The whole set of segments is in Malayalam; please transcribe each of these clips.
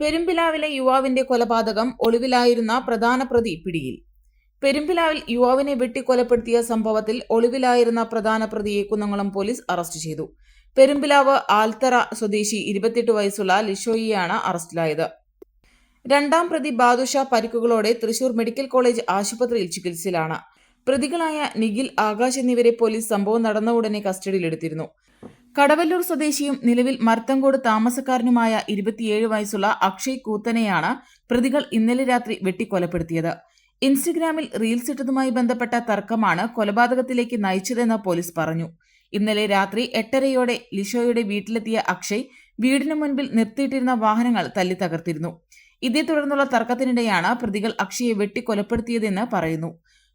പെരുമ്പിലാവിലെ യുവാവിന്റെ കൊലപാതകം ഒളിവിലായിരുന്ന പ്രധാന പ്രതി പിടിയിൽ. പെരുമ്പിലാവിൽ യുവാവിനെ വെട്ടിക്കൊലപ്പെടുത്തിയ സംഭവത്തിൽ ഒളിവിലായിരുന്ന പ്രധാന പ്രതിയെ കുന്നംകുളം പോലീസ് അറസ്റ്റ് ചെയ്തു. പെരുമ്പിലാവ് ആൽത്തറ സ്വദേശി ഇരുപത്തിയെട്ട് വയസ്സുള്ള ലിഷോയിയാണ് അറസ്റ്റിലായത്. രണ്ടാം പ്രതി ബാദുഷ പരിക്കുകളോടെ തൃശൂർ മെഡിക്കൽ കോളേജ് ആശുപത്രിയിൽ ചികിത്സയിലാണ്. പ്രതികളായ നിഖിൽ ആകാശ് എന്നിവരെ പോലീസ് സംഭവം നടന്ന ഉടനെ കസ്റ്റഡിയിലെടുത്തിരുന്നു. കടവല്ലൂർ സ്വദേശിയും നിലവിൽ മർത്തങ്കോട് താമസക്കാരനുമായ ഇരുപത്തിയേഴ് വയസ്സുള്ള അക്ഷയ് കൂത്തനെയാണ് പ്രതികൾ ഇന്നലെ രാത്രി വെട്ടിക്കൊലപ്പെടുത്തിയത്. ഇൻസ്റ്റഗ്രാമിൽ റീൽസ് ഇട്ടതുമായി ബന്ധപ്പെട്ട തർക്കമാണ് കൊലപാതകത്തിലേക്ക് നയിച്ചതെന്ന് പോലീസ് പറഞ്ഞു. ഇന്നലെ രാത്രി എട്ടരയോടെ ലിഷോയുടെ വീട്ടിലെത്തിയ അക്ഷയ് വീടിനു മുൻപിൽ നിർത്തിയിട്ടിരുന്ന വാഹനങ്ങൾ തല്ലി തകർത്തിരുന്നു. ഇതേ തുടർന്നുള്ള തർക്കത്തിനിടെയാണ് പ്രതികൾ അക്ഷയെ വെട്ടിക്കൊലപ്പെടുത്തിയതെന്ന് പറയുന്നു.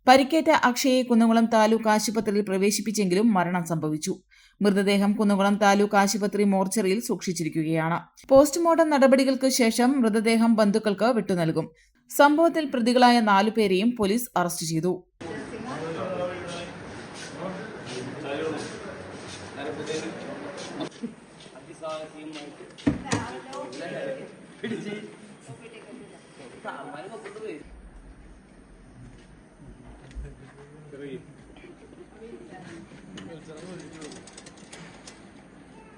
പരിക്കേറ്റ അക്ഷയെ കുന്നംകുളം താലൂക്ക് ആശുപത്രിയിൽ പ്രവേശിപ്പിച്ചെങ്കിലും മരണം സംഭവിച്ചു. മൃതദേഹം കുന്നുകുളം താലൂക്ക് ആശുപത്രി മോർച്ചറിയിൽ സൂക്ഷിച്ചിരിക്കുകയാണ്. പോസ്റ്റ്മോർട്ടം നടപടികൾക്ക് ശേഷം മൃതദേഹം ബന്ധുക്കൾക്ക് വിട്ടുനൽകും. സംഭവത്തിൽ പ്രതികളായ നാലുപേരെയും പോലീസ് അറസ്റ്റ് ചെയ്തു.